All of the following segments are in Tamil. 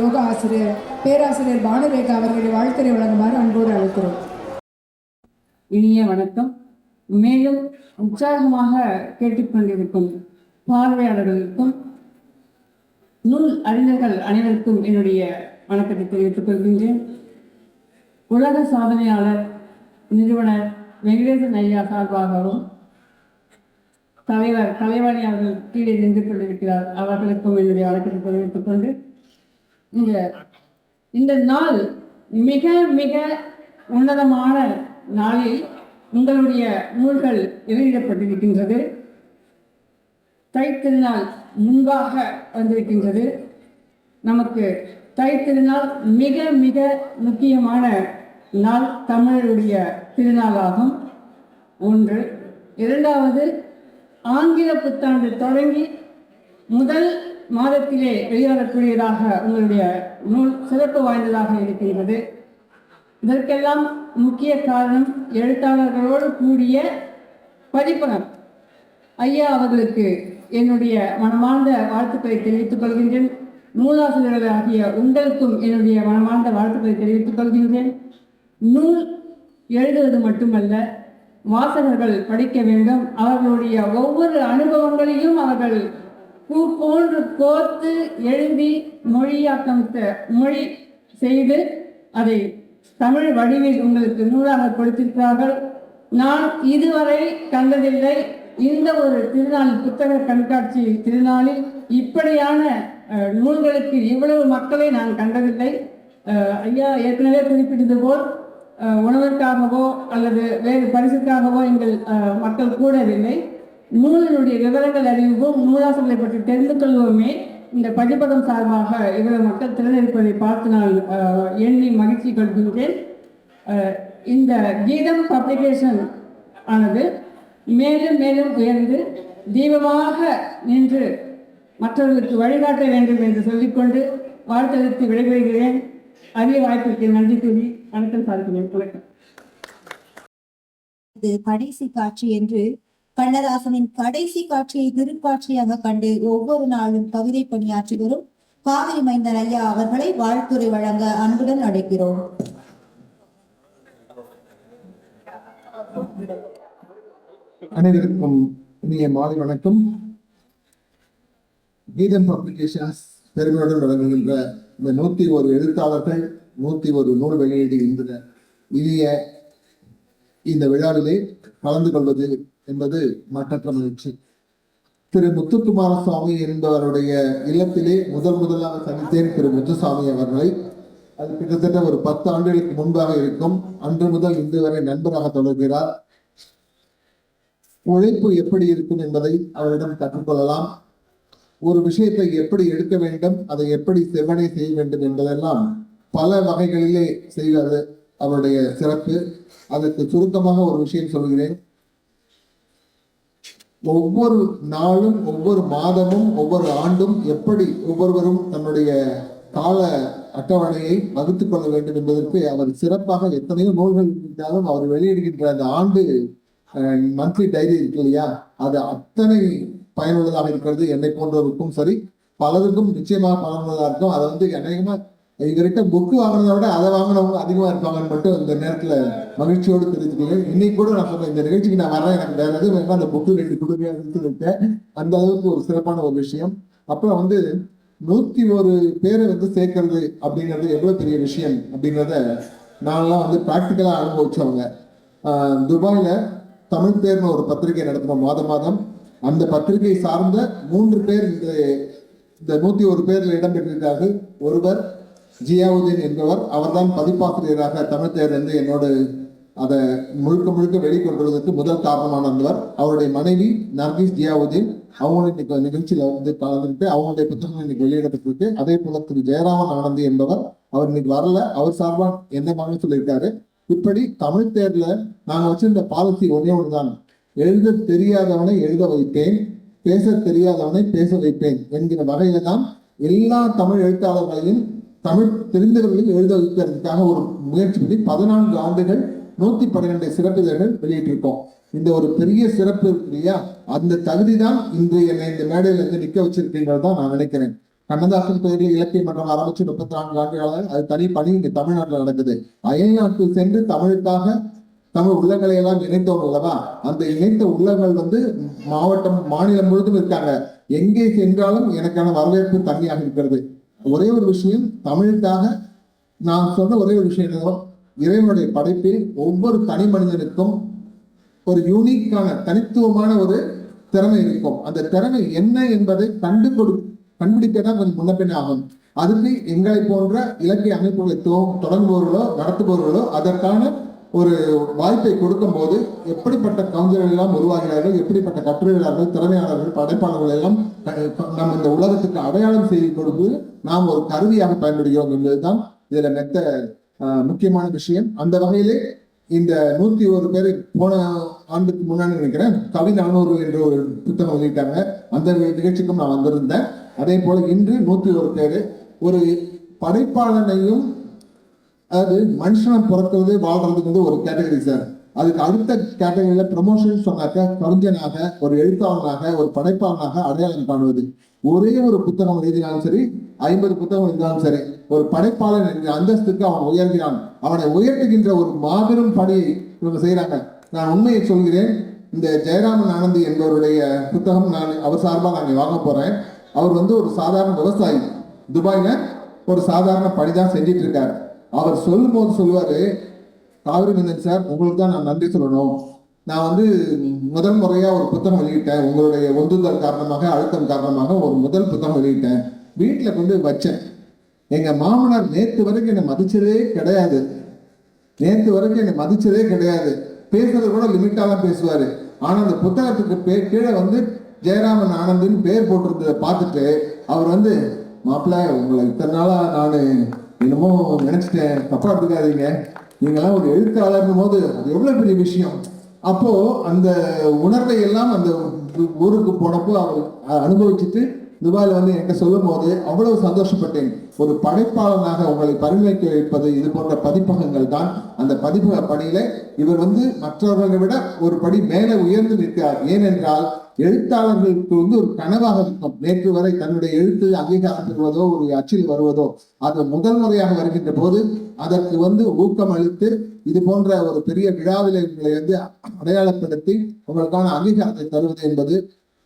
யோக ஆசிரியர் பேராசிரியர் பானுரேகா அவர்களை வாழ்த்துறை வழங்குமாறு அன்போடு அழைக்கிறோம். இனிய வணக்கம். மேலும் உற்சாகமாக கேட்டுக்கொண்டிருக்கும் பார்வையாளர்களுக்கும் நூல் அறிஞர்கள் அனைவருக்கும் என்னுடைய வணக்கத்தை தெரிவித்துக் கொள்கின்றேன். உலக சாதனையாளர் நிறுவனர் வெங்கடேசன் ஐயா சார்பாகவும் தலைவர் கலைவாணி அவர்கள் கீழே நின்று கொண்டிருக்கிறார். அவர்களுக்கும் என்னுடைய வணக்கத்தை தெரிவித்துக் கொண்டு இந்த இந்த நாள் மிக மிக உன்னதமான நாளில் உங்களுடைய நூல்கள் வெளியிடப்பட்டிருக்கின்றது. தைத்திருநாள் முன்பாக வந்திருக்கின்றது. நமக்கு தைத்திருநாள் மிக மிக முக்கியமான நாள் தமிழருடைய திருநாளாகும். ஒன்று. இரண்டாவது ஆங்கில புத்தாண்டு தொடங்கி முதல் மாதத்திலே வெளியாகக்கூடியதாக உங்களுடைய நூல் சிறப்பு வாய்ந்ததாக இருக்கிறது இதற்கெல்லாம் முக்கிய காரணம் எழுத்தாளர்களோடு கூடிய பதிப்பகம். ஐயா அவர்களுக்கு என்னுடைய மனமார்ந்த வாழ்த்துக்களை தெரிவித்துக் கொள்கின்றேன். நூலாசிரியர்களாகிய உங்களுக்கும் என்னுடைய மனமார்ந்த வாழ்த்துக்களை தெரிவித்துக் கொள்கின்றேன். நூல் எழுதுவது மட்டுமல்ல வாசகர்கள் படிக்க வேண்டும். அவர்களுடைய ஒவ்வொரு அனுபவங்களையும் அவர்கள் பூ போன்று கோர்த்து எழுதி மொழியாக்கம் மொழி செய்து அதை தமிழ் வடிவில் உங்களுக்கு நூலாக கொடுத்திருக்கிறார்கள். நான் இதுவரை கண்டதில்லை. இந்த ஒரு திருநாள் புத்தக கண்காட்சி திருநாளில் இப்படியான நூல்களுக்கு இவ்வளவு மக்களை நான் கண்டதில்லை. ஐயா ஏற்கனவே குறிப்பிட்டது போல் உணவிற்காகவோ அல்லது வேறு பரிசுக்காகவோ எங்கள் மக்கள் கூடவில்லை. நூலினுடைய விவரங்கள் அறிவோம் நூலாசங்களை பற்றி தெரிந்து கொள்வோமே. இந்த பதிப்பகம் சார்பாக இவ்வளவு மக்கள் திறந்திருப்பதை பார்த்து நான் எண்ணி மகிழ்ச்சி கொள்கின்றேன். இந்த கீதம் பப்ளிகேஷன் ஆனது மேலும் மேலும் உயர்ந்து தீபமாக நின்று மற்றவர்களுக்கு வழிகாட்ட வேண்டும் என்று சொல்லிக்கொண்டு வாழ்த்தெழுத்து விடைபெறுகிறேன். அரிய வாய்ப்பிற்கு நன்றி கூறி வணக்கம் சார்கிறேன் வணக்கம். இது கடைசி காட்சி என்று கண்ணதாசனின் கடைசி காட்சியை திருக்காட்சியாக கண்டு ஒவ்வொரு நாளும் கவிதை பணியாற்றி வரும். காவிரி மைந்தன் ஐயா அவர்களை வாழ்த்துறை வழங்க அன்புடன் அழைக்கிறோம். அனைவருக்கும் இனிய மாலை வணக்கம். கீதம் பப்ளிகேஷன்ஸ் பெருமையுடன் வழங்குகின்ற இந்த நூத்தி ஒரு எழுத்தாளர்கள் நூத்தி ஒரு நூல் வெளியீடு வெளியிடுகின்ற இனிய இந்த விழாவிலே கலந்து கொள்வது என்பது மற்றற்ற மகிழ்ச்சி. திரு முத்துக்குமாரசுவாமி என்பவருடைய இல்லத்திலே முதல் முதலாக சந்தித்தேன் திரு முத்துசாமி அவர்களை. அது கிட்டத்தட்ட ஒரு பத்து ஆண்டுகளுக்கு முன்பாக இருக்கும். அன்று முதல் இன்று வரை நண்பராக தொடர்கிறார். உழைப்பு எப்படி இருக்கும் என்பதை அவரிடம் கற்றுக்கொள்ளலாம். ஒரு விஷயத்தை எப்படி எடுக்க வேண்டும் அதை எப்படி செவ்வனை செய்ய வேண்டும் என்பதெல்லாம் பல வகைகளிலே செய்வது அவருடைய சிறப்பு. அதற்கு சுருக்கமாக ஒரு விஷயம் சொல்கிறேன். ஒவ்வொரு நாளும் ஒவ்வொரு மாதமும் ஒவ்வொரு ஆண்டும் எப்படி ஒவ்வொருவரும் தன்னுடைய கால அட்டவணையை வகுத்துக் கொள்ள வேண்டும் என்பதற்கு அவர் சிறப்பாக எத்தனையோ நூல்கள் இருந்தாலும் அவர் வெளியிடுகின்ற அந்த ஆண்டு மந்த்லி டைரி இருக்கு இல்லையா? அது அத்தனை பயனுள்ளதாக இருக்கிறது. என்னை போன்றவருக்கும் சரி பலருக்கும் நிச்சயமாக பயனுள்ளதாக இருக்கும். அதை வந்து அநேகமா இவர்கிட்ட புக்கு வாங்கினதை விட அதை வாங்கினவங்க அதிகமா இருப்பாங்கன்னு மட்டும் இந்த நேரத்துல மகிழ்ச்சியோடு தெரிவித்துக்கிறேன் இன்னைக்கு கூட நான் சொன்னேன் இந்த நிகழ்ச்சிக்கு நான் வரேன் எனக்கு வேற எதுவும் வேணும் அந்த புக்கு ரெண்டு கொடுங்க சொல்லிட்டேன் அந்த அளவுக்கு ஒரு சிறப்பான ஒரு விஷயம். அப்புறம் வந்து நூத்தி ஒரு பேரை வந்து சேர்க்கறது அப்படிங்கிறது எவ்வளவு பெரிய விஷயம் அப்படிங்கிறத நான்லாம் வந்து ப்ராக்டிக்கலா அனுபவிச்சவங்க. துபாயில தமிழ் பேர்னு ஒரு பத்திரிகை நடத்தினோம் மாதம் மாதம் அந்த பத்திரிகை சார்ந்த மூன்று பேர் இந்த இந்த நூத்தி ஒரு பேரில் இடம்பெற்றிருக்கிறார்கள் ஒருவர் ஜியாவுதீன் என்பவர் அவர்தான் பதிப்பாசிரியராக தமிழ் தேர்ந்து என்னோடு அதை முழுக்க முழுக்க வெளிக்கொண்டு வருவதற்கு முதல் காரணமானவர். அவருடைய மனைவி நர்கீஸ் ஜியாவுதீன் அவங்களுடைய இன்னைக்கு நிகழ்ச்சியில வந்து கலந்துட்டு அவங்களுடைய புத்தகம் இன்னைக்கு வெளியிடப்பட்டிருக்கு. அதே போல திரு ஜெயராமன் ஆனந்தி என்பவர் அவர் இன்னைக்கு வரல. அவர் சார்பா என்ன மாதிரி சொல்லியிருக்காரு? இப்படி தமிழ் தேர்ல நாங்க வச்சிருந்த பாலிசி ஒன்னே ஒன்றுதான் எழுத தெரியாதவனை எழுத வைப்பேன் பேச தெரியாதவனை பேச வைப்பேன் என்கிற வகையில தான் எல்லா தமிழ் எழுத்தாளர்களையும் தமிழ் தெரிந்தவர்களையும் எழுத வைப்பதற்காக ஒரு முயற்சி பண்ணி பதினான்கு ஆண்டுகள் நூத்தி பன்னிரெண்டு சிறப்பிதழ்கள் வெளியிட்டிருக்கோம். இந்த ஒரு பெரிய சிறப்பு இருக்கு இல்லையா? அந்த தகுதி தான் இன்று என்னை இந்த மேடையில் இருந்து நிற்க வச்சிருக்கீங்கிறது தான் நான் நினைக்கிறேன். கண்ணதாசன் பெயரில் இலக்கிய மன்றம் ஆரம்பிச்சு முப்பத்தி நான்கு ஆண்டுகளாக அது தனி பணி இங்கு தமிழ்நாட்டில் நடக்குது அயல்நாட்டில் சென்று தமிழுக்காக தமிழ் உள்ளங்களை எல்லாம் இணைத்தோம் அல்லவா? அந்த இணைத்த உள்ளங்கள் வந்து மாவட்டம் மாநிலம் முழுவதும் இருக்காங்க. எங்கே சென்றாலும் எனக்கான வரவேற்பு தனியாக இருக்கிறது. ஒரே ஒரு விஷயம் தமிழுக்காக நான் சொன்ன ஒரே ஒரு விஷயம் என்னவோ இறைவனுடைய படைப்பில் ஒவ்வொரு தனி மனிதனுக்கும் ஒரு யூனிக்கான தனித்துவமான ஒரு திறமை இருக்கும். அந்த திறமை என்ன என்பதை கண்டு கொடு கண்டுபிடிக்க தான் கொஞ்சம் முன்ன ஆகும் அதுக்கு எங்களை போன்ற இலக்கிய அமைப்புகளை தொடங்குபவர்களோ நடத்துபவர்களோ அதற்கான ஒரு வாய்ப்பை கொடுக்கும் போது எப்படிப்பட்ட கவிஞர்கள் எல்லாம் உருவாகிறார்கள் எப்படிப்பட்ட கட்டுரையாளர்கள் திறமையாளர்கள் படைப்பாளர்கள் எல்லாம் நம்ம இந்த உலகத்துக்கு அடையாளம் செய்து கொடுத்து நாம் ஒரு கருவியாக பயன்படுகிறோம் என்பதுதான் இதுல மெத்த முக்கியமான விஷயம். அந்த வகையிலே இந்த நூத்தி ஒரு பேர் போன ஆண்டுக்கு முன்னாடி நினைக்கிறேன் கவி நானூறு என்ற ஒரு புத்தகம் வெளியிட்டாங்க அந்த நிகழ்ச்சிக்கும் நான் வந்திருந்தேன். அதே போல இன்று நூத்தி ஒரு பேர் ஒரு படைப்பாளனையும் அதாவது மனுஷனை பிறக்கிறது வாழ்றதுக்கு வந்து ஒரு கேட்டகரி சார் அதுக்கு அடுத்த கேட்டகரியில ப்ரமோஷன் சொன்னாக்க கவிஞனாக ஒரு எழுத்தாளனாக ஒரு படைப்பாளனாக அடையாளம் காணுவது. ஒரே ஒரு புத்தகம் எழுதினாலும் சரி ஐம்பது புத்தகம் எழுதினாலும் சரி ஒரு படைப்பாளன் என்ற அந்தஸ்துக்கு அவன் உயர்கிறான். அவனை உயர்த்துகின்ற ஒரு மாபெரும் பணியை இவங்க செய்யறாங்க நான் உண்மையை சொல்கிறேன் இந்த ஜெயராமன் ஆனந்தி என்பவருடைய புத்தகம் நான் அவர் சார்பாக நான் வாங்க போறேன். அவர் வந்து ஒரு சாதாரண விவசாயி. துபாயில ஒரு சாதாரண பணி தான் செஞ்சிட்டு இருக்காரு. அவர் சொல்லும் போது சொல்லுவாரு காவிரி மந்தன் சார் உங்களுக்கு தான் நான் நன்றி சொல்லணும். நான் வந்து முதல் முறையா ஒரு புத்தகம் வெளியிட்டேன். உங்களுடைய ஒந்துதல் காரணமாக அழுத்தம் காரணமாக ஒரு முதல் புத்தகம் வெளியிட்டேன். வீட்டில் கொண்டு வச்சேன். எங்க மாமனார் நேற்று வரைக்கும் என்னை மதிச்சதே கிடையாது. நேற்று வரைக்கும் என்னை மதிச்சதே கிடையாது. பேசுறது கூட லிமிட்டாக தான் பேசுவாரு. ஆனா அந்த புத்தகத்துக்கு பே- கீழே வந்து ஜெயராமன் ஆனந்தின்னு பேர் போட்டிருந்ததை பார்த்துட்டு அவர் வந்து மாப்பிள்ள உங்களை இத்தனை நாளா நான் என்னமோ நினைச்சிட்டேன். தப்பா எடுத்துக்காதீங்க. நீங்கெல்லாம் ஒரு எழுத்தாளர்னும் போது அது எவ்வளவு பெரிய விஷயம்? அப்போ அந்த உணர்வை எல்லாம் அந்த ஊருக்கு போனப்போ அவர் அனுபவிச்சுட்டு துபாயில் வந்து என்கிட்ட சொல்லும் போது அவ்வளவு சந்தோஷப்பட்டேன். ஒரு படைப்பாளனாக உங்களை பரிந்துரைக்க வைப்பது இது போன்ற பதிப்பகங்கள் தான். அந்த பதிப்பக பணியில இவர் வந்து மற்றவர்களை விட ஒரு படி மேலே உயர்ந்து நிற்கிறார். ஏனென்றால் எழுத்தாளர்களுக்கு வந்து ஒரு கனவாக இருக்கும். நேற்று வரை தன்னுடைய எழுத்து அங்கீகாரம் பெறுவதோ ஒரு அச்சில் வருவதோ அது முதல் முறையாக வருகின்ற போது அதற்கு வந்து ஊக்கம் அளித்து இது போன்ற ஒரு பெரிய விழாவிலே உங்களை வந்து அடையாளப்படுத்தி உங்களுக்கான அங்கீகாரத்தை தருவது என்பது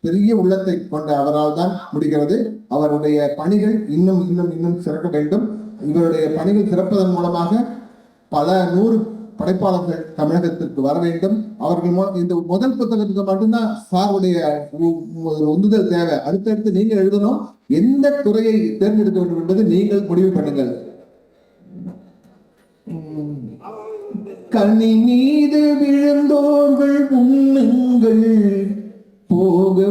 பெரிய உள்ளத்தை கொண்ட அவரால் தான் முடிகிறது. அவருடைய பணிகள் இன்னும் இன்னும் இன்னும் சிறக்க வேண்டும். இவருடைய பணிகள் சிறப்பதன் மூலமாக பல நூறு படைப்பாளர்கள் தமிழகத்திற்கு வர வேண்டும். அவர்கள் மூலம் இந்த முதல் புத்தகத்துக்கு மட்டும்தான் சாருடைய உந்துதல் தேவை. அடுத்தடுத்து நீங்கள் எழுதணும் எந்த துறையை தேர்ந்தெடுக்க வேண்டும் என்பது நீங்கள் முடிவு பண்ணுங்கள். உம். கனி மீது விழுந்தோர்கள் உண்ணுங்கள். போக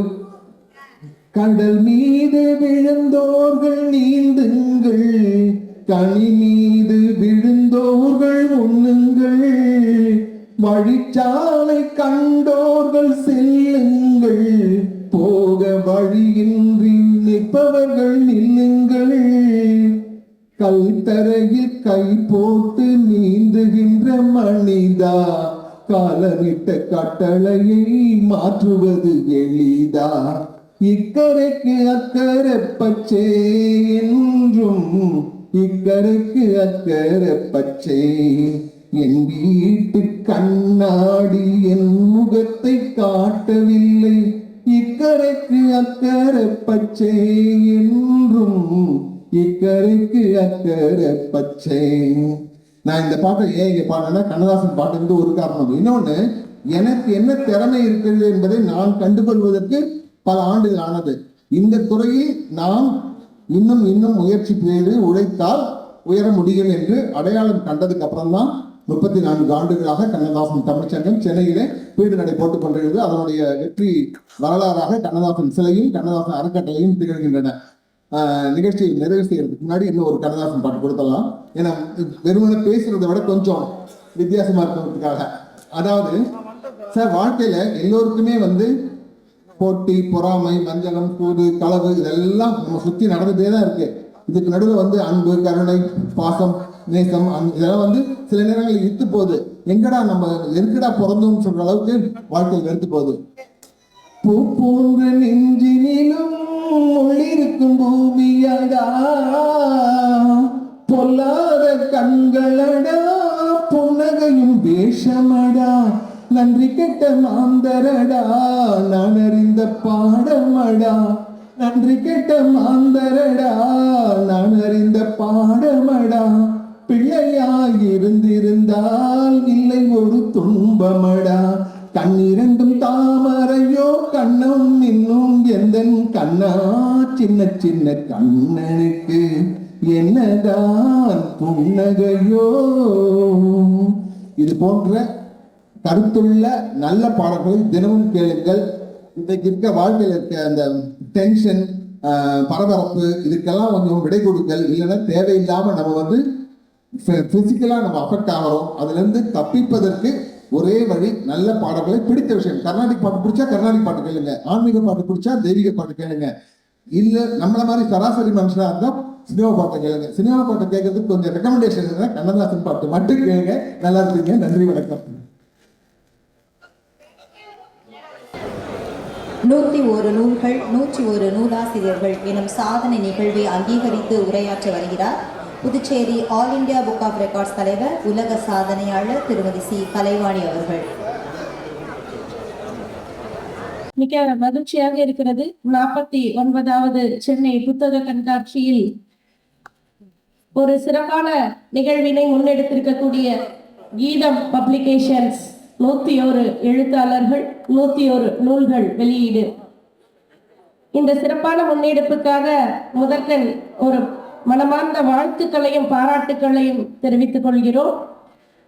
கடல் மீது விழுந்தோர்கள் நீந்துங்கள். கனி மீது வழிச்சாலை கண்டோர்கள் செல்லுங்கள். போக வழியின்றி நிற்பவர்கள் நில்லுங்கள். கல்தரையில் கை போட்டு நீந்துகின்ற மனிதா காலமிட்ட கட்டளையை மாற்றுவது எளிதா. இக்கரைக்கு அக்கறை பச்சே என்றும் இக்கரைக்கு அக்கறை பச்சை என் வீட்டு கண்ணாடி என் முகத்தை காட்டவில்லை. இக்கரைக்கு அக்கறை பச்சை என்றும் இக்கரைக்கு அக்கறை பச்சை. நான் இந்த பாட்டை ஏன் இங்கே பாடினா கண்ணதாசன் பாட்டு வந்து ஒரு காரணம் இன்னொன்னு எனக்கு என்ன திறமை இருக்கிறது என்பதை நான் கண்டுகொள்வதற்கு பல ஆண்டுகள் ஆனது. இந்த துறையில் நாம் இன்னும் இன்னும் முயற்சி செய்து உழைத்தால் உயர முடியும் என்று அடையாளம் கண்டதுக்கு அப்புறம்தான் முப்பத்தி நான்கு ஆண்டுகளாக கண்ணதாசன் தமிழ்ச்சங்கம் சென்னையிலே வீடு நடை போட்டுக் கொண்டிருந்தது அதனுடைய வெற்றி வரலாறாக கண்ணதாசன் சிலையும் கண்ணதாசன் அறக்கட்டளையும் திகழ்கின்றன. நிகழ்ச்சியை நிறைவு செய்யறதுக்கு முன்னாடி இன்னும் ஒரு கண்ணதாசன் பாட்டு கொடுத்தலாம் ஏன்னா வெறுமனே பேசுறதை விட கொஞ்சம் வித்தியாசமா இருக்கிறதுக்காக. அதாவது சார் வாழ்க்கையில எல்லோருக்குமே வந்து போட்டி பொறாமை வஞ்சகம் சூது களவு இதெல்லாம் நம்ம சுத்தி நடந்துட்டே தான் இருக்கு. இதுக்கு நடுவில் வந்து அன்பு கருணை பாசம் நேசம். இதெல்லாம் வந்து சில நேரங்களில் இழுத்து போகுது. எங்கடா நம்ம எங்கடா பிறந்தோம்னு சொல்ற அளவுக்கு வாழ்க்கையில் எடுத்து போகுது. பூ போன்ற நெஞ்சினிலும் உள்ளிருக்கும் பூமியடா பொல்லாத கண்களடா புன்னகையும் வேஷமடா. நன்றி கெட்ட மாந்தரடா நான் அறிந்த பாடமடா. நன்றி கெட்ட மாந்தரடா நான் அறிந்த பாடமடா. பிள்ளையாய் இருந்திருந்தால் இல்லை ஒரு துன்பமடா. கண்ணிரண்டும் தாமரையோ கண்ணம் இன்னும் எந்த கண்ணா? சின்ன சின்ன கண்ணனுக்கு என்னதான் புன்னகையோ? இது போன்ற கருத்துள்ள நல்ல பாடல்களை தினமும் கேளுங்கள். இன்றைக்கு இருக்க வாழ்க்கையில் இருக்க அந்த டென்ஷன் பரபரப்பு இதுக்கெல்லாம் கொஞ்சம் விடை கொடுக்கல் இல்லைன்னா தேவையில்லாம நம்ம வந்து ஃபிசிக்கலாக நம்ம அஃபெக்ட் ஆகிறோம் அதுலேருந்து தப்பிப்பதற்கு ஒரே வழி நல்ல பாடல்களை பிடித்த விஷயம். கர்நாடிக் பாட்டு பிடிச்சா கர்நாடிக் பாட்டு கேளுங்க. ஆன்மீக பாட்டு பிடிச்சா தெய்வீக பாட்டு கேளுங்க. இல்லை நம்மள மாதிரி சராசரி மனுஷனாக இருந்தால் சினிமா பாட்டை கேளுங்க. சினிமா பாட்டை கேட்கறதுக்கு கொஞ்சம் ரெக்கமெண்டேஷன் கண்ணதாசன் பாட்டு மட்டும் கேளுங்க. நல்லா இருப்பீங்க. நன்றி வணக்கம். நூற்றி ஒரு நூல்கள் நூற்றி ஒரு நூலாசிரியர்கள் எனும் சாதனை நிகழ்வை அங்கீகரித்து உரையாற்ற வருகிறார். Puducherry all India book of records தலைவர் உலக சாதனையாளர் திருமதி சி. கலைவாணி அவர்கள். மிக மகிழ்ச்சியாக இருக்கிறது. நாற்பத்தி ஒன்பதாவது சென்னை புத்தக கண்காட்சியில் ஒரு சிறப்பான நிகழ்வினை முன்னெடுத்திருக்கக்கூடிய கீதம் பப்ளிகேஷன்ஸ் நூத்தி ஒரு எழுத்தாளர்கள் நூத்தி ஒரு நூல்கள் வெளியீடு. இந்த சிறப்பான முன்னெடுப்புக்காக முதற்கண் ஒரு மனமார்ந்த வாழ்த்துக்களையும் பாராட்டுக்களையும் தெரிவித்துக் கொள்கிறோம்.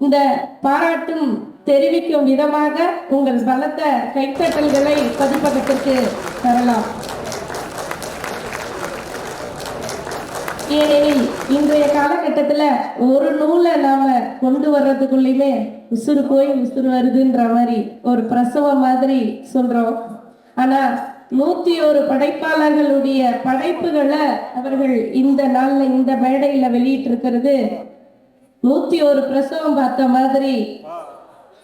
இந்த பாராட்டும் தெரிவிக்கும் விதமாக உங்கள் பலத்த கைத்தட்டல்களை பதிப்பகத்திற்கு தரலாம். ஏனெனில் இன்றைய காலகட்டத்தில் ஒரு நூலை நாம கொண்டு வர்றதுக்குள்ளேயுமே உசுறு போய் உசுறு வருதுன்ற மாதிரி ஒரு பிரசவம் மாதிரி சொல்றோம். ஆனா நூத்தி ஒரு படைப்பாளர்களுடைய படைப்புகளை அவர்கள் இந்த நாள்ல இந்த மேடையில வெளியிட்டு இருக்கிறது நூத்தி ஒரு பிரசவம் பார்த்த மாதிரி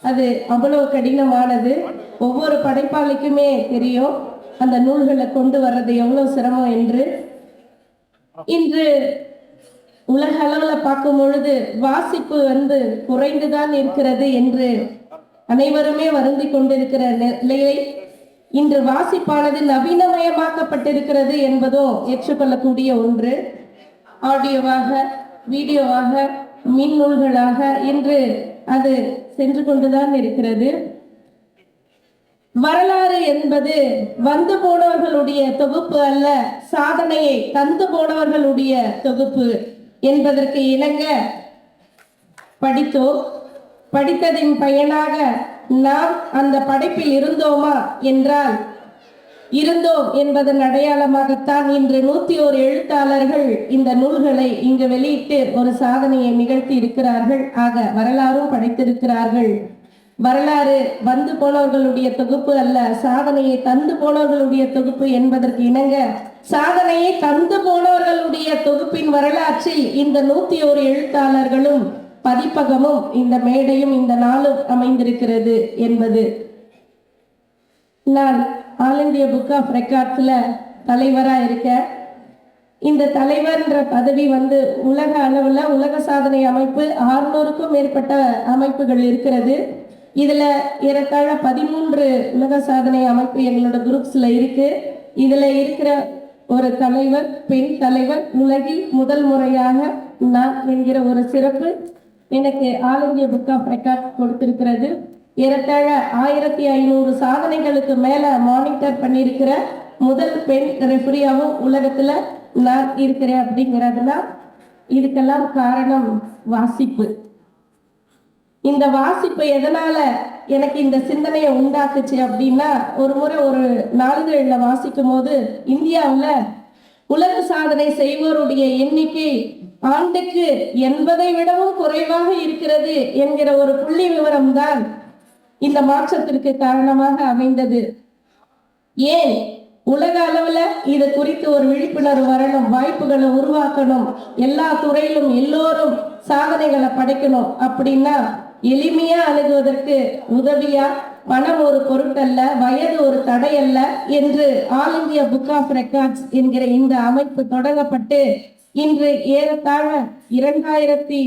அது அவ்வளவு கடினமானது. ஒவ்வொரு படைப்பாளிக்குமே தெரியும் அந்த நூல்களை கொண்டு வர்றது எவ்வளவு சிரமம் என்று. இன்று உலக அளவுல பார்க்கும் பொழுது வாசிப்பு வந்து குறைந்துதான் இருக்கிறது என்று அனைவருமே வருந்தி கொண்டிருக்கிற நிலையை இன்று வாசிப்பானது நவீனமயமாக்கப்பட்டிருக்கிறது என்பதும் ஏற்றுக்கொள்ளக்கூடிய ஒன்று. ஆடியோவாக வீடியோவாக மின்னூல்களாக என்று அது சென்று கொண்டுதான் இருக்கிறது. வரலாறு என்பது வந்து போனவர்களுடைய தொகுப்பு அல்ல சாதனையை தந்து போனவர்களுடைய தொகுப்பு என்பதற்கு இணங்க படித்தோம். படித்ததின் பயனாக நாம் அந்த படைப்பில் இருந்தோமா என்றால் இருந்தோம் என்பதன் அடையாளமாகத்தான் இன்று நூத்தி ஒரு எழுத்தாளர்கள் இந்த நூல்களை இங்கு வெளியிட்டு ஒரு சாதனையை நிகழ்த்தி இருக்கிறார்கள் ஆக வரலாறும் படைத்திருக்கிறார்கள். வரலாறு வந்து போனவர்களுடைய தொகுப்பு அல்ல சாதனையை தந்து போனவர்களுடைய தொகுப்பு என்பதற்கு இணங்க சாதனையை தந்து போனவர்களுடைய தொகுப்பின் வரலாற்றில் இந்த நூத்தி ஒரு எழுத்தாளர்களும் பதிப்பகமும் இந்த மேடையும் இந்த நாளும் அமைந்திருக்கிறது என்பது. நான் ஆல் இந்திய புக் ஆஃப் ரெக்கார்ட்ஸில் தலைவராக இருக்கேன் இந்த தலைவர்ன்ற பதவி வந்து உலக அளவில் உலக சாதனை அமைப்பு ஆறுநூறுக்கும் மேற்பட்ட அமைப்புகள் இருக்கிறது. இதில் ஏறத்தாழ பதிமூன்று உலக சாதனை அமைப்பு எங்களோட குரூப்ஸில் இருக்கு. இதில் இருக்கிற ஒரு தலைவர் பெண் தலைவர் உலகில் முதல் முறையாக நான் என்கிற ஒரு சிறப்பு. எனக்கு all India book of record கொடுத்திருக்கிறது. ஏறத்தாழ ஆயிரத்தி ஐநூறு சாதனைகளுக்கு மேல மானிட்டர் பண்ணியிருக்கிற முதல் பெண் ரெஃபரியாவும் உலகத்துல நான் இருக்கிறேன் அப்படிங்கிறதுனா இதுக்கெல்லாம் காரணம் வாசிப்பு. இந்த வாசிப்பு எதனால எனக்கு இந்த சிந்தனையை உண்டாக்குச்சு அப்படின்னா ஒரு முறை ஒரு நாளிதழில் வாசிக்கும் போது இந்தியாவில் உலக சாதனை செய்வோருடைய எண்ணிக்கை ஆண்டுக்கு எண்பதை விடவும் குறைவாக இருக்கிறது என்கிற ஒரு புள்ளி விவரம் தான் இந்த மாற்றத்திற்கு காரணமாக அமைந்தது. ஏன்? உலக அளவுல இது குறித்து ஒரு விழிப்புணர்வு வரணும் வாய்ப்புகளை உருவாக்கணும் எல்லா துறையிலும் எல்லோரும் சாதனைகளை படைக்கணும் அப்படின்னா எளிமையா அணுகுவதற்கு உதவியா பணம் ஒரு பொருட்டல்ல வயது ஒரு தடையல்ல என்று all India book of records என்கிற இந்த அமைப்பு தொடங்கப்பட்டு இன்று ஏறத்தாழ இரண்டாயிரத்தி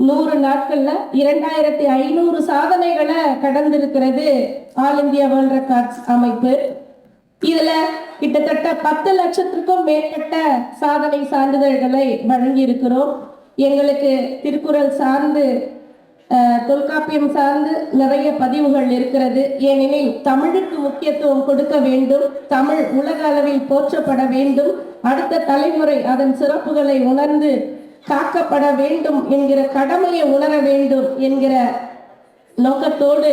நூறு நாட்கள்ல இரண்டாயிரத்தி ஐநூறு சாதனைகளை கடந்திருக்கிறது ஆல் இந்தியா வேர்ல்ட் ரெக்கார்ட்ஸ் அமைப்பு. இதுல கிட்டத்தட்ட பத்து லட்சத்திற்கும் மேற்பட்ட சாதனை சான்றிதழ்களை வழங்கி இருக்கிறோம் எங்களுக்கு திருக்குறள் சார்ந்து தொல்காப்பியம் சார்ந்து நிறைய பதிவுகள் இருக்கிறது. ஏனெனில் தமிழுக்கு முக்கியத்துவம் கொடுக்க வேண்டும். தமிழ் உலக அளவில் போற்றப்பட வேண்டும். அடுத்த தலைமுறை அதன் சிறப்புகளை உணர்ந்து காக்கப்பட வேண்டும் என்கிற கடமையை உணர வேண்டும் என்கிற நோக்கத்தோடு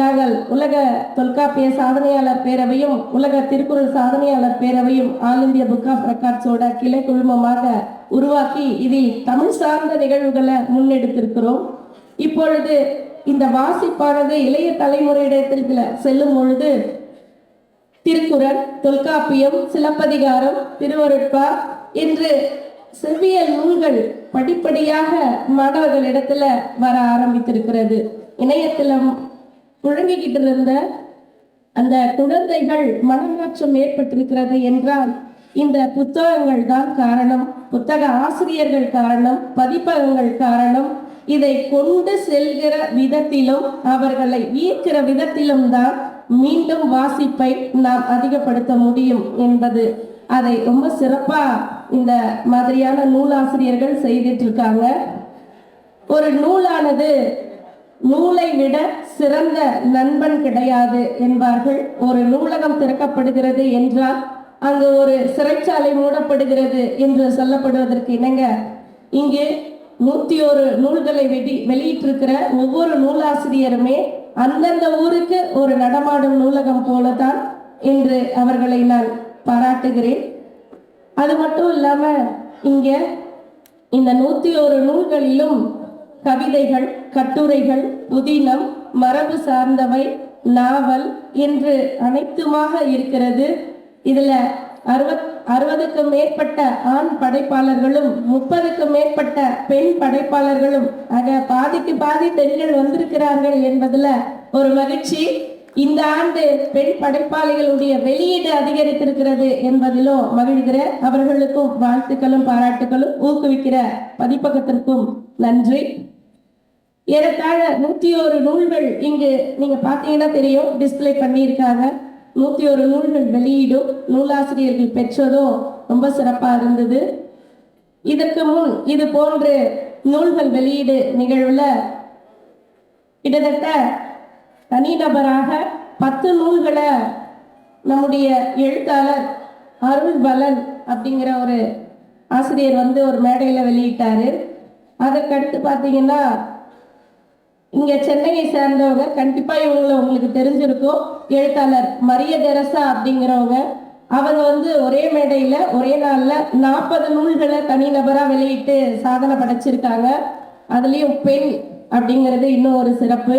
நாங்கள் உலக தொல்காப்பிய சாதனையாளர் பேரவையும் உலக திருக்குறள் சாதனையாளர் பேரவையும் ஆல் இந்திய புக் ஆஃப் ரெக்கார்ட்ஸோட கிளை குழுமமாக உருவாக்கி இதில் தமிழ் சார்ந்த நிகழ்வுகளை முன்னெடுத்திருக்கிறோம். இப்பொழுது இந்த வாசிப்பானது இளைய தலைமுறையிடத்தில் செல்லும் பொழுது திருக்குறள் தொல்காப்பியம் சிலப்பதிகாரம் திருவருட்பா என்று செவ்வியல் நூல்கள் படிப்படியாக மாணவர்களிடத்துல வர ஆரம்பித்திருக்கிறது. இணையத்துல புழங்கிக்கிட்டு இருந்த அந்த குழந்தைகள் மனமாற்றம் ஏற்பட்டிருக்கிறது என்றால் இந்த புத்தகங்கள் தான் காரணம். புத்தக ஆசிரியர்கள் காரணம் பதிப்பகங்கள் காரணம். இதை கொண்டு செல்கிற விதத்திலும் அவர்களை ஈர்க்கிற விதத்திலும் தான் மீண்டும் வாசிப்பை நாம் அதிகப்படுத்த முடியும் என்பது. அதை ரொம்ப சிறப்பா இந்த மாதிரியான நூலாசிரியர்கள் செய்துட்டு இருக்காங்க ஒரு நூலானது நூலை விட சிறந்த நண்பன் கிடையாது என்பார்கள். ஒரு நூலகம் திறக்கப்படுகிறது என்றால் அங்கு ஒரு சிறைச்சாலை மூடப்படுகிறது என்று சொல்லப்படுவதற்கு இணங்க இங்கே நூத்தி ஒரு நூல்களை வெடி வெளியிட்டிருக்கிற ஒவ்வொரு நூலாசிரியருமே அந்தந்த ஊருக்கு ஒரு நடமாடும் நூலகம் போலதான் என்று அவர்களை நான் பாராட்டுகிறேன். அது மட்டும் இல்லாம இங்க இந்த நூத்தி ஒரு நூல்களிலும் கவிதைகள் கட்டுரைகள் புதினம் மரபு சார்ந்தவை நாவல் என்று அனைத்துமாக இருக்கிறது. இதுல அறுபத் அறுபதுக்கும் மேற்பட்ட ஆண் படைப்பாளர்களும் முப்பதுக்கும் மேற்பட்ட பெண் படைப்பாளர்களும் ஆக பாதிக்கு பாதி பெண்கள் வந்திருக்கிறார்கள் என்பதுல ஒரு மகிழ்ச்சி. இந்த ஆண்டு பெண் படைப்பாளிகளுடைய வெளியீடு அதிகரித்திருக்கிறது என்பதிலும் மகிழ்கிற அவர்களுக்கும் வாழ்த்துக்களும் பாராட்டுகளும் ஊக்குவிக்கிற பதிப்பகத்திற்கும் நன்றி. ஏறத்தாழ நூத்தி ஒரு நூல்கள் இங்கு நீங்க பாத்தீங்கன்னா தெரியும் டிஸ்பிளே பண்ணியிருக்காங்க. நூத்தி ஒரு நூல்கள் வெளியீடும் நூலாசிரியர்கள் பெற்றதும் ரொம்ப சிறப்பா இருந்தது. இதற்கு முன் இது போன்று நூல்கள் வெளியீடு நிகழ்வுல கிட்டத்தட்ட தனிநபராக பத்து நூல்களை நம்முடைய எழுத்தாளர் அருள் பலன் அப்படிங்கிற ஒரு ஆசிரியர் வந்து ஒரு மேடையில் வெளியிட்டாரு. அதற்கடுத்து பார்த்தீங்கன்னா இங்க சென்னையை சேர்ந்தவங்க கண்டிப்பா இவங்களை உங்களுக்கு தெரிஞ்சிருக்கும். எழுத்தாளர் மரிய தெரசா அப்படிங்கிறவங்க. அவங்க வந்து ஒரே மேடையில ஒரே நாள்ல நாற்பது நூல்களை தனிநபரா வெளியிட்டு சாதனை படைச்சிருக்காங்க. அதுலயும் பெண் அப்படிங்கிறது இன்னும் ஒரு சிறப்பு.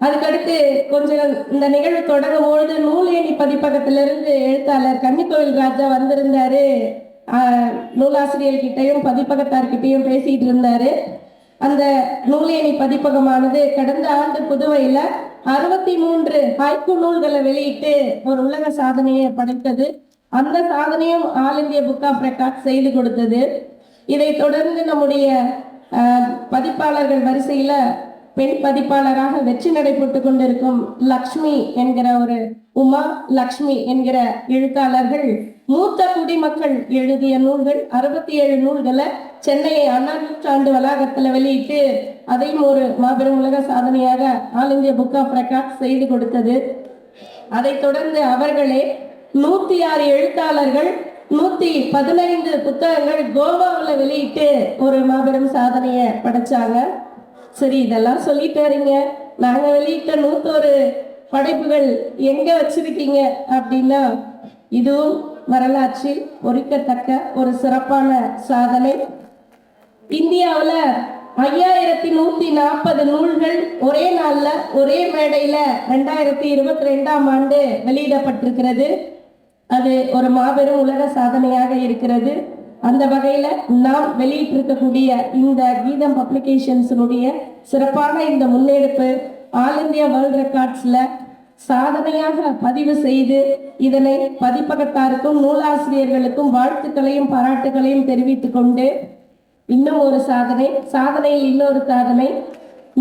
அதுக்கடுத்து கொஞ்சம் இந்த நிகழ்வு தொடங்கும் பொழுது நூலேணி பதிப்பகத்திலிருந்து எழுத்தாளர் கன்னிக்கோவில் ராஜா வந்திருந்தாரு. ஆஹ், நூலாசிரியர்கிட்டையும் பதிப்பகத்தார்கிட்டையும் பேசிட்டு இருந்தாரு. அந்த நூலேணி பதிப்பகமானது கடந்த ஆண்டு புதுவையில அறுபத்தி மூன்று ஹைக்கு நூல்களை வெளியிட்டு ஒரு உலக சாதனையை படைத்தது. அந்த சாதனையும் all India book of record செய்து கொடுத்தது. இதை தொடர்ந்து நம்முடைய பதிப்பாளர்கள் வரிசையில பெண் பதிப்பாளராக வெற்றி நடைபெற்று கொண்டிருக்கும் லக்ஷ்மி என்கிற ஒரு உமா லக்ஷ்மி என்கிற எழுத்தாளர்கள் மூத்த குடிமக்கள் எழுதிய நூல்கள் அறுபத்தி ஏழு நூல்களை சென்னையை அண்ணா நூற்றாண்டு வளாகத்துல வெளியிட்டு அதையும் ஒரு மாபெரும் உலக சாதனையாக all India book of record செய்து கொடுத்தது. அதைத் தொடர்ந்து அவர்களே நூத்தி ஆறு எழுத்தாளர்கள் நூத்தி பதினைந்து புத்தகங்கள் கோவாவில் வெளியிட்டு ஒரு மாபெரும் சாதனையை படைச்சாங்க. சரி இதெல்லாம் சொல்லிட்டாருங்க நாங்க வெளியிட்ட நூத்தொரு படைப்புகள் எங்க வச்சிருக்கீங்க அப்படின்னா இதுவும் வரலாற்றில் பொறிக்கத்தக்க ஒரு சிறப்பான சாதனை. இந்தியாவில் ஐயாயிரத்தி நூத்தி நாற்பது நூல்கள் ஒரே நாள்ல ஒரே மேடையில ரெண்டாயிரத்தி இருபத்தி ரெண்டாம் ஆண்டு வெளியிடப்பட்டிருக்கிறது. அது ஒரு மாபெரும் உலக சாதனையாக இருக்கிறது. அந்த வகையில நாம் வெளியிட்டிருக்கக்கூடிய இந்த கீதம் பப்ளிகேஷன்ஸினுடைய சிறப்பான இந்த முன்னெடுப்பு ஆல் இந்தியா வேர்ல்ட் ரெக்கார்ட்ஸ்ல சாதனையாக பதிவு செய்து இதனை பதிப்பகத்தாருக்கும் நூலாசிரியர்களுக்கும் வாழ்த்துக்களையும் பாராட்டுகளையும் தெரிவித்துக் கொண்டு இன்னும் ஒரு சாதனை. சாதனையில் இன்னொரு சாதனை.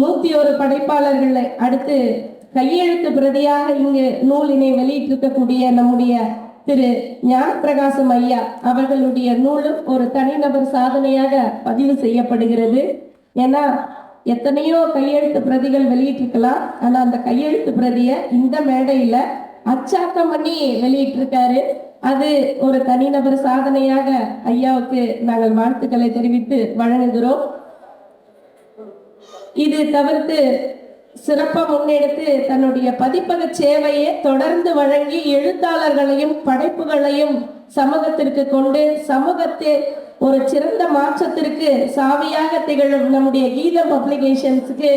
நூத்தி ஒரு படைப்பாளர்களை அடுத்து கையெழுத்து பிரதியாக இங்கு நூலினை வெளியிட்டிருக்கக்கூடிய நம்முடைய திரு ஞானப்பிரகாசம் ஐயா அவர்களுடைய நூலும் ஒரு தனிநபர் சாதனையாக பதிவு செய்யப்படுகிறது. ஏன்னா எத்தனையோ கையெழுத்து பிரதிகள் வெளியிட்டிருக்கலாம். ஆனா அந்த கையெழுத்து பிரதியை இந்த மேடையில அச்சாக்கம் பண்ணி வெளியிட்டிருக்காரு. அது ஒரு தனிநபர் சாதனையாக ஐயாவுக்கு நாங்கள் வாழ்த்துக்களை தெரிவித்து வழங்குகிறோம். இது தவிர்த்து சிறப்பாக முன்னெடுத்து தன்னுடைய பதிப்பக சேவையை தொடர்ந்து வழங்கி எழுத்தாளர்களையும் படைப்புகளையும் சமூகத்திற்கு கொண்டு சமூகத்தில் ஒரு சிறந்த மாற்றத்திற்கு சாவியாக திகழும் நம்முடைய கீதம் பப்ளிகேஷன்ஸுக்கு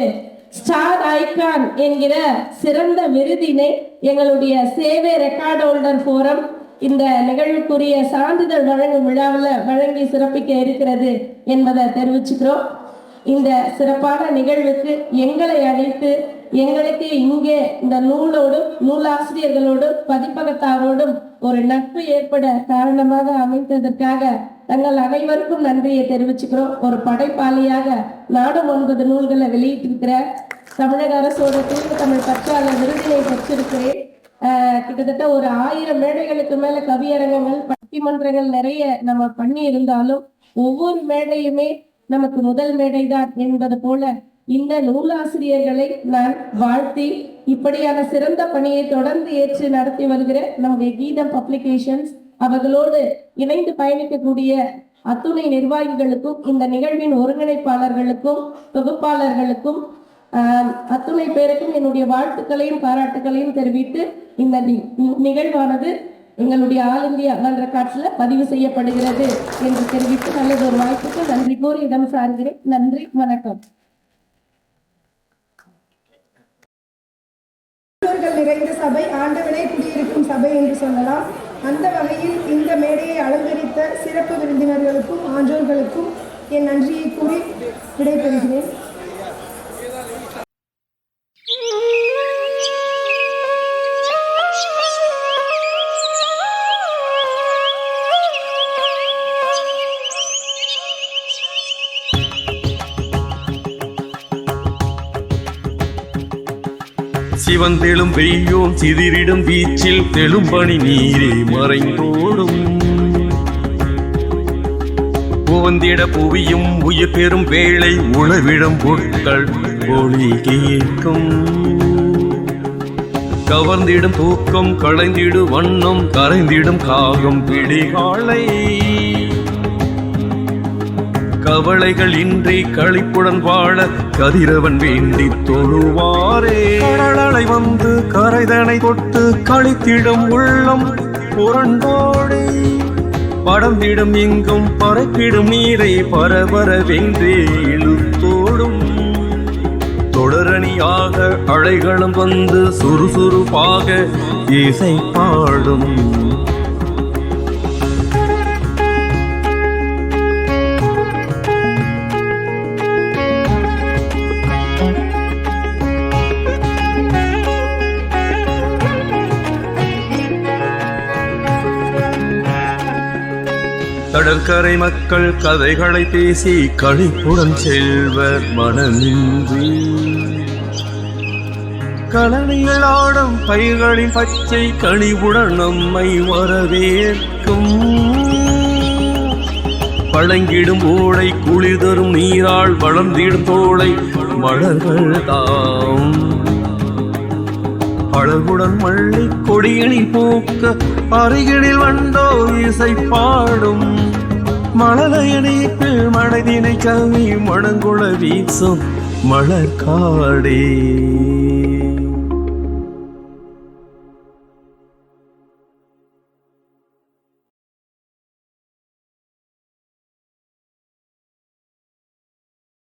ஸ்டார் ஐகான் என்கிற சிறந்த விருதினை எங்களுடைய சேவை ரெக்கார்ட் ஹோல்டர் ஃபோரம் இந்த நிகழ்வுக்குரிய சான்றிதழ் வழங்கும் விழாவில் வழங்கி சிறப்பிக்க இருக்கிறது என்பதை தெரிவிச்சுக்கிறோம். இந்த சிறப்பான நிகழ்வுக்கு எங்களை அழைத்து எங்களுக்கு இங்கே இந்த நூலோடும் நூலாசிரியர்களோடும் பதிப்பகத்தாரோடும் ஒரு நட்பு ஏற்பட காரணமாக அமைத்ததற்காக தங்கள் அனைவருக்கும் நன்றியை தெரிவிச்சுக்கிறோம். ஒரு படைப்பாளியாக நாடும் ஒன்பது நூல்களை வெளியிட்டிருக்கிற தமிழக அரசோட தூய தமிழ் பற்றாளர் விருதினை பெற்றிருக்கிறேன். ஆஹ் கிட்டத்தட்ட ஒரு ஆயிரம் மேடைகளுக்கு மேல கவியரங்கங்கள் பட்டிமன்றங்கள் நிறைய நம்ம பண்ணி இருந்தாலும் ஒவ்வொரு மேடையுமே நமக்கு முதல் மேடைதான் என்பது போல இந்த நூலாசிரியர்களை நான் வாழ்த்தி இப்படியான சிறந்த பணியை தொடர்ந்து ஏற்று நடத்தி வருகிற நம்முடைய கீதம் பப்ளிகேஷன்ஸ் அவர்களோடு இணைந்து பயணிக்கக்கூடிய அத்துணை நிர்வாகிகளுக்கும் இந்த நிகழ்வின் ஒருங்கிணைப்பாளர்களுக்கும் தொகுப்பாளர்களுக்கும் அத்துணை பேருக்கும் என்னுடைய வாழ்த்துக்களையும் பாராட்டுகளையும் தெரிவித்து இந்த நி- நிகழ்வானது எங்களுடைய ஆல் இந்தியா வேர்ல்ட் ரெக்கார்ட்ஸ்ல பதிவு செய்யப்படுகிறது என்று தெரிவித்து நல்லது ஒரு வாய்ப்புக்கு நன்றி கூறி இடம் சார்கிறேன். நன்றி வணக்கம். நிறைந்த சபை ஆண்டவனே குடியிருக்கும் சபை என்று சொல்லலாம். அந்த வகையில் இந்த மேடையை அலங்கரித்த சிறப்பு விருந்தினர்களுக்கும் ஆன்றோர்களுக்கும் என் நன்றியை கூறி விடைபெறுகிறேன். வந்தெழும் பெய்யோம் சிதிரிடும் வீச்சில் தெளும்பணி நீரே மறைந்தோடும். புவந்திட புவியும் உயிர் பெறும் வேளை உளவிடம் பொருட்கள் ஒளி கேட்கும். கவர்ந்திடும் தூக்கம் களைந்திடும் வண்ணம் கரைந்திடும் காகம் பிடிகாலை கவலைகள் இன்றி களிப்புடன் வாழ கதிரவன் வேண்டி தொழுவாரே. கடலலை வந்து கரைதனை தொட்டு கழித்திடும் உள்ளம் புரண்டோடி. படந்திடும் எங்கும் பறப்பிடும் நீரை பரபரவென்றே இழுத்தோடும். தொடரணியாக அழைகளும் வந்து சுறுசுறுப்பாக இசை பாடும் கடற்கரை மக்கள் கதைகளை பேசி கழிப்புடன் செல்வர் மனமின்றி. கலனியில் ஆடும் பயிர்களின் பச்சை கனிவுடன் நம்மை வரவேற்கும். பழங்கிடும் ஓடை குளிர் தரும் நீரால் வளர்ந்திடும் தோளை மலர்கள் தாம் அழகுடன் மள்ளி கொடியணி பூக்க அருகினில் வந்தோ இசை பாடும். மழலையணிப்பில் மனதினை கவி மணங்குள வீசும் மலர்காடே.